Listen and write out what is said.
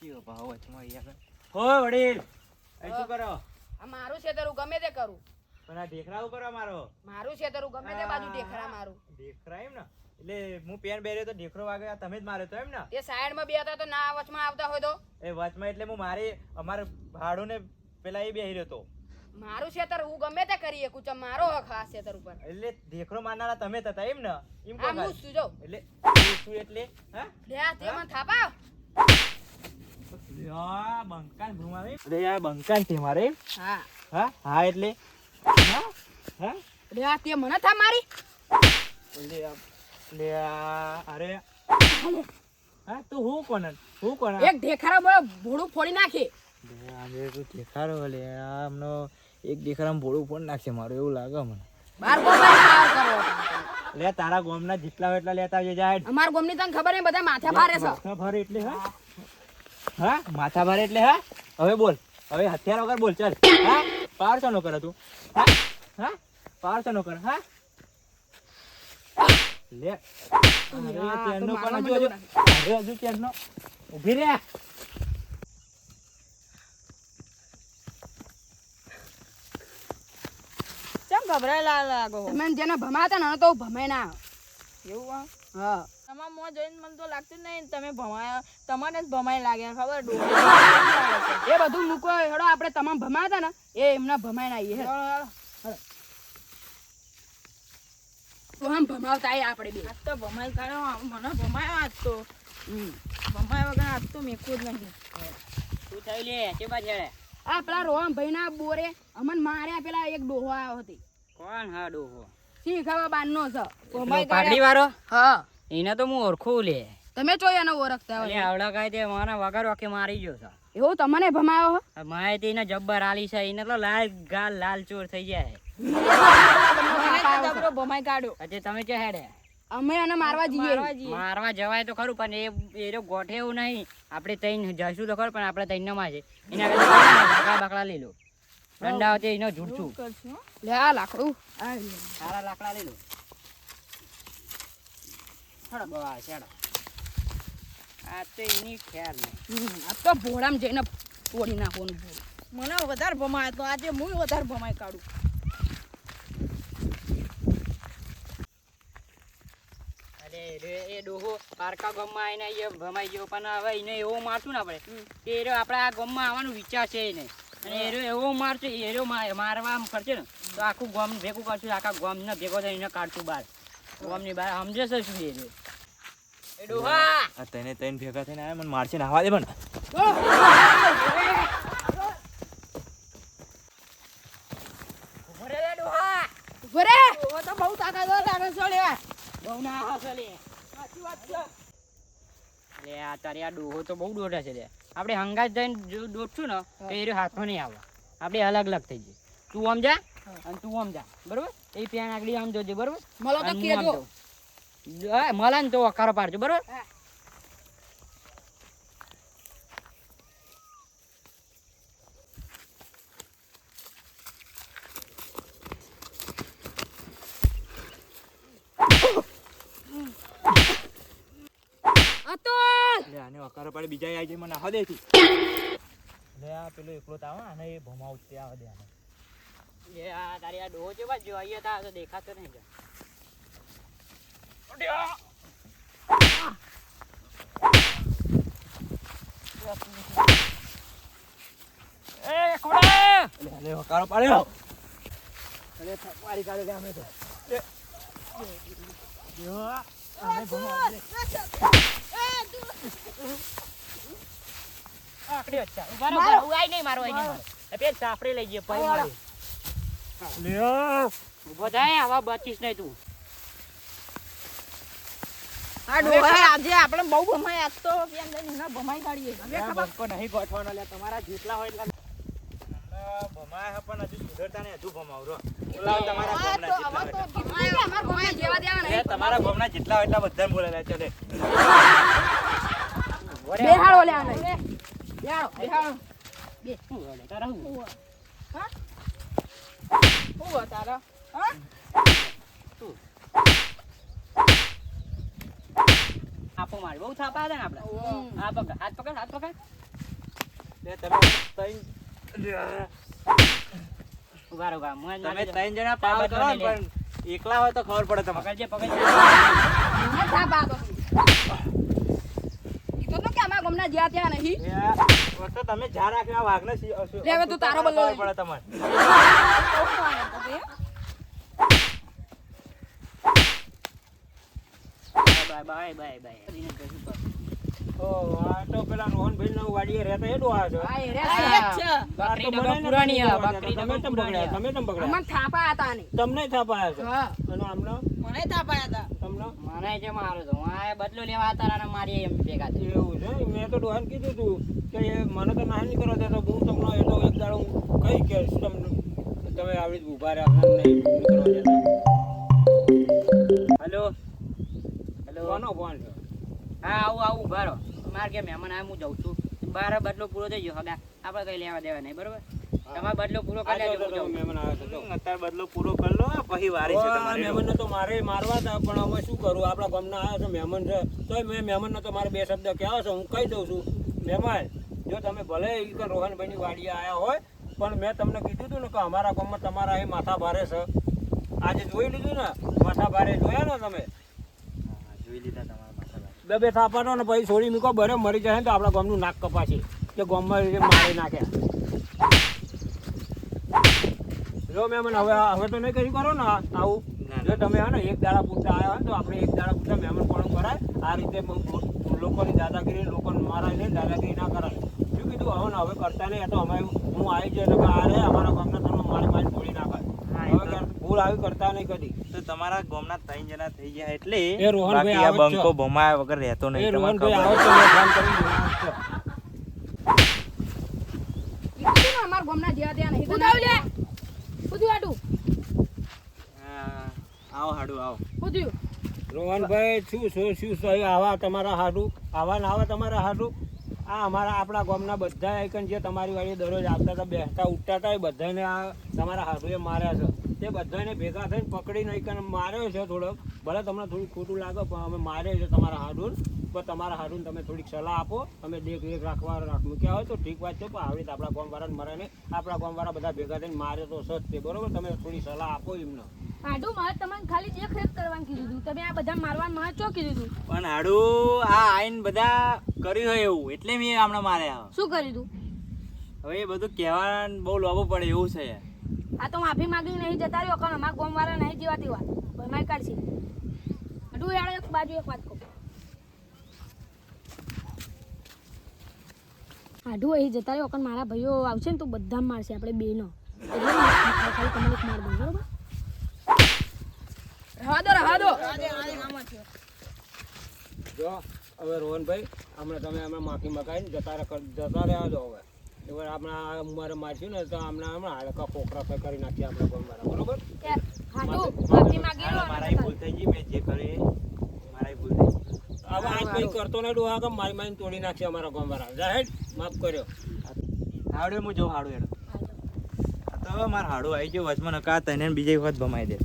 કયો ભાવ વચમાં યાર હો વડીલ અહીં શું કરો? આ મારું ખેતર હું ગમે તે કરું. પણ આ ઢેખરા ઉપર મારો? મારું ખેતર હું ગમે તે બાજુ ઢેખરા મારું. ઢેખરા એમ ને? એટલે હું પેન બેર્યો તો ઢેખરો વાગે તમે જ માર્યો તો એમ ને? એ સાઈડમાં બે હતા તો ના વચમાં આવતા હોય તો? એ વચમાં એટલે હું મારી અમારે ભાડું ને પેલા એ બેહી રહ્યો તો. મારું ખેતર હું ગમે તે કરી શકું છું મારો હક આ ઉપર. એટલે ઢેખરો મારનારા તમે હતા એમ ને? એમ કહો. છું એટલે શું એટલે? હા? લે તે મને થાપાવ આ બંકાન ભૂમાવે અરે આ બંકાન છે મારે. હા. હા હા એટલે. હા હા. લે આ તે મને થાપ મારી. લે આ- લે આ- અરે. હા તું હું કોણ હું કોણ એક ઢેખરા બોલો ભોળું ફોડી નાખે. લે આજે તું દેખાડો લે આ હમનો એક દેખાડામાં ભોળું ફોડી નાખશે મારું એવું લાગે મને. બાર ગોમ પાર કરો. લે તારા ગોમના જેટલા હોય એટલા લેતા જાય અમાર ગોમની તને ખબર નહીં બધા માથે ભારે છે. માથા ભારે એટલે હા. હા? માથા ભારે એટલે હા? હવે બોલ. હવે હથિયાર વગર બોલ ચાલ. હા? પાર છો કરે તું? હા? હા? પાર છો કરે? હા? લે. અરે યાર, ચેનનો તો પણ હજુ હજુ? અરે હજુ તેનો ઊભી રે. ચમ ગભરાયેલા લાગો તમે જેને ભમાતા ને તો ભમાય ના એવું હા. તમારા મોં જોઈને મને તો લાગતું જ નહીં તમે ભમાયા. તમને જ ભમાય લાગ્યા ખબર? એ બધું મૂકો હેડો આપણે તમામ ભમાતા ને એ એમના ભમાય ના આવીએ તો આમ ભમાવતા આવીએ આપણે બે. આજ તો ભમાય કાઢો મને ભમાયો આજ તો. ભમાય વગર આજ તો મેકવું જ નહીં. શું થયું લે કે બાજે આ પેલા રોહન ભાઈ ના બોરે અમન માર્યા પેલા એક ડોહો આવ્યો હતી. કોણ હા ડોહો? શી ખબર બારનો છે? ભમાઈ પાઘડી વાળો? હા. એને તો હું ઓળખું લે. તમે જો એને ઓળખતા હોય. આવડા કાંઈ તે મારા વગર વાકે મારી ગયો છો. એવું તમને ભમાયો હો? માહિતી ને જબ્બર આલી છે એને તો લાલ ગાલ લાલ ચોર થઈ જાય. ભમાઈ કાઢો આજે તમે કે હેડે? અમે એને મારવા જઈએ. મારવા જવાય તો ખરું પણ એ એ ગોઠે એવું નહીં. આપણે તૈન જઈશું તો ખરું પણ આપણે તૈનમાં છે એના બકડા બાકડા લઈ લો. દંડા એનો ઝૂઠું લે આ લાકડું. આ સારા લાકડા લઈ લો. હડો બવા છેડો આ તો એની ખ્યાલ નહીં. આ તો ભોળામાં જઈને તોડી નાખવાનું ભોળું. મને વધારે ભમાય તો આજે હું વધારે ભમાય કાઢું. અરે રે એ ડોહો પારકા ગામમાં આવીને એ ભમાઈ ગયો પણ હવે એને એવો મારશું ને આપણે. એ રહ્યો આપણે આ ગામમાં આવવાનો વિચાર છે એને. અને એ રહ્યો એવો મારશે એ રહ્યો મારવા આમ કરશે ને તો આખું ગામ ભેગું કરશું આખા ગામને ભેગો થઈને એને કાઢશું બહાર. ગામની બહાર સમજે છે શું એ એ ડોહા! આ તને તૈન ભેગા થઈને આયા મને મારશે નાવા દે પણ ઊભો રે ડોહા! તો બહુ તાકાતવાર લાગે છે લે. બહુ ના હસો લે. સાચી વાત છે. લે આ તારે આ ડોહો તો બહુ દોઢા છે લે. આપણે હંગાત જઈને જો દોડશું ને તો એ હાથમાં નહીં આવે. આપણે અલગ અલગ થઈ જઈએ. તું આમ જા. અને તું આમ જા. બરોબર? એ પેન આગળ આમ જોજે બરોબર? મળો તો અને હું આમ કેજો જાઉં. હા, મળે ને તો અકારો પાડજો બરોબર? હા. અતુલ! લે આને વકારો પાડી બીજા આવી જાય મને આવા દે તી લે આ પેલો એકલો તો આવે આને એ ભમાવ તે આવા દે આને. એ આ તારી આ ડોહો જેવા જો અહીંયા તા તો દેખાતો નહીં જા. એ ખોડા. લે આને પાડ્યો. અરે મારી કાઢે લે અમે તો. જો આ, આને આકડી અચ્છા ઊભા રહો, ઊભા નહીં મારો, ઉઆય નહીં મારો. પેલ સાફરે લઈ જઈએ, પછી મારી. લ્યો. ઊભો થાય, આવા બચીશ નહીં તું. આ ડોહા આજે આપણે બહુ ભમાઈ આજ તો પેન લઈને એના ભમાઈ કાઢીએ આ બંકો નહીં ગોઠવાનો લે તમારા જેટલા હોય એટલા ભમાય છે પણ હજુ સુધરતા નહીં હજુ ભમાવ રો તમારા ગામના જેટલા હોય એટલા. અમાર ગોમે જેવા દેવા નહીં તમારા ગામના જેટલા એટલા બધાને બોલે ચલે. બેહાડો લે આને. બેહાડો બેહાડો. શું બોલે? તારા હોય? તારા. આપો મારી. બહુ થાપા હતા ને આપણે. હા પકડ હાથ પકડ હાથ પકડ. તે તમે ત્રણ. ઊભા રહો. તમે ત્રણ જણા પાવ કરો પણ એકલા હોય તો ખબર પડે તમે પકડજે, પકડજે. થાપ તો કે અમારા ગામના જ્યાં ત્યાં નહીં એ તમે જ્યાં રાખ્યા વાઘને લે હવે તું તારો બદલો પડે તમારે બાય, બાય, બાય, બાય. કરીને કશું કર. ઓ, આ તો પેલા રોહનભાઈના વાડીએ રહેતા એ ડોહા છે. આ છે. તો બકરી પુરાણી તમે આ, બકરી જતા. તમે તમે? અમને થાપા હતા ને તમને થાપાયા હતા હા અને આમને મને તાપાયા હતા મને જે મારો તો. હું બદલો લેવા હતા અને મારી એમ ભેગા એવું છે? મેં તો ડોહાને કીધું તું કે મને તો ના નહીં કરો તો હું તમને એ તો એક દાડો કઈ કે તમને તમે આવી ઊભા રહ્યા. હલો? હલો? કોનો ફોન છે હા આવું આવું ઊભા રહો. મારે કે મહેમાન આવે હું જાઉં છું. બાર બદલો પૂરો થઈ ગયો. હગા આપણે કઈ લેવા દેવા નહીં બરોબર? તમારે બદલો પૂરો કરી લેજો મહેમાન આવ્યો તો અત્યારે બદલો પૂરો કરી લો પછી વારી છે આ મહેમાનને તો મારે મારવા હતા પણ અમે શું કરું? આપણા ગામના આવ્યા છે મહેમાન છે. તોય મેં મહેમાનને તો મારે બે શબ્દ કહેવા છે હું કહી દઉં છું. મહેમાન જો તમે ભલે ઈ કે રોહનભાઈની વાડીએ આવ્યા હોય પણ મેં તમને કીધું હતું ને કે અમારા ગામમાં તમારા અહીં માથા ભારે છે. આજે જોઈ લીધું ને? માથા ભારે જોયા ને તમે? જોઈ લીધા તમારા બે બે થાપાનો ને પછી છોડી મૂકો બરે મરી જાય ને તો આપણા ગામનું નાક કપાશે. કે ગામમાં મારી નાખ્યા જો મેમ હવે હવે તો નહીં કરી કરો ને આવું. જો તમે હે ને એક દાડા પૂરતા આવ્યા હોય તો આપણે એક દાડા પૂરતા મહેમાન પણ કરાય આ રીતે લોકોની દાદાગીરી લોકોને મારા નહીં દાદાગીરી ના કરાય. શું કીધું હવે ને હવે કરતા નહીં તો અમે હું આવી જાય એટલે આ રે અમારા ગામના તમે મારી મારી તોડી નાખાય. ભૂલ આવી કરતા નહીં કદી. તો તમારા ગામના ત્રણ જણા થઈ ગયા એટલે એ રોહનભાઈ આ. બંકો ભમાયા વગર રહેતો નહીં. રોહનભાઈ આવો તો મેં ફોન કરી અમારા ગામના જ્યાં ત્યાં નહીં. આટું હા, આવો હાડું આવો. શું રોહનભાઈ શું શું શું શું આવા તમારા હાડું? આવા ના આવા તમારા હાડું? આ અમારા આપણા ગામના બધા આઈકન જે તમારી વાળી દરરોજ આવતા હતા બેસતા ઉઠતા હતા એ બધાને આ તમારા હાડુએ માર્યા છે. તે બધાને ભેગા થઈને પકડીને આઈકન માર્યો છે થોડોક. ભલે તમને થોડું ખોટું લાગે પણ અમે માર્યો છે તમારા હાડું. પણ તમારા હારું તમે થોડીક સલાહ આપો. તમે દેખ રેખ રાખવા મૂક્યા હોય તો ઠીક વાત છે પણ આવી રીતે આપણા ગામવાળાને મરાને આપણા ગામવાળા બધા ભેગા થઈને મારે તો સજ છે બરોબર? તમે થોડી સલાહ આપો એમને. આટું મારે તમને ખાલી દેખ રેખ કરવાનું કીધું હતું તમે આ બધા મારવાનું મારે ચો કીધું હતું પણ હાડું આ આઈન બધા કર્યું હોય એવું એટલે મેં હમણાં માર્યા. શું કર્યું તું? હવે એ બધું કહેવાનું બહુ લોબો પડે એવું છે. આ તો માફી માંગી નહીં જતા રહ્યો કારણ અમારા ગામ વાળા નહીં જીવાતી વાત. ભરમાઈ કાઢશે આટું યાર એક બાજુ એક વાત કહું. આઢું અહીં જતા રહ્યો કારણ મારા ભાઈઓ આવશે ને તો બધા મારશે આપણે બે નો ખાલી તમને એક માર દઉં બરોબર? રવા દો રવા દો. જો હવે રોહનભાઈ હમણાં તમે હમણાં માફી મગાવીને જતા રહે જતા રહ્યા છો હવે. હવે આપણે આ મારશું ને તો હમણાં હમણાં હાડકા ફોકરા ફે કરી નાખીએ આપણે બરાબર? બરોબર કે હાટું માફી માંગી લો મારા ભૂલ થઈ ગઈ મેં જે કર્યું એ મારા ભૂલ થઈ ગઈ હવે આજ કંઈ કરતો ને ડોહા કે મારી મારી તોડી નાખશે અમારા ગમવાના જાહેર માફ કર્યો. હાડું હું જો હાડું એડો તો મારા હાડો આવી ગયો વચમાં નકા તને બીજી વખત ભમાઈ દે.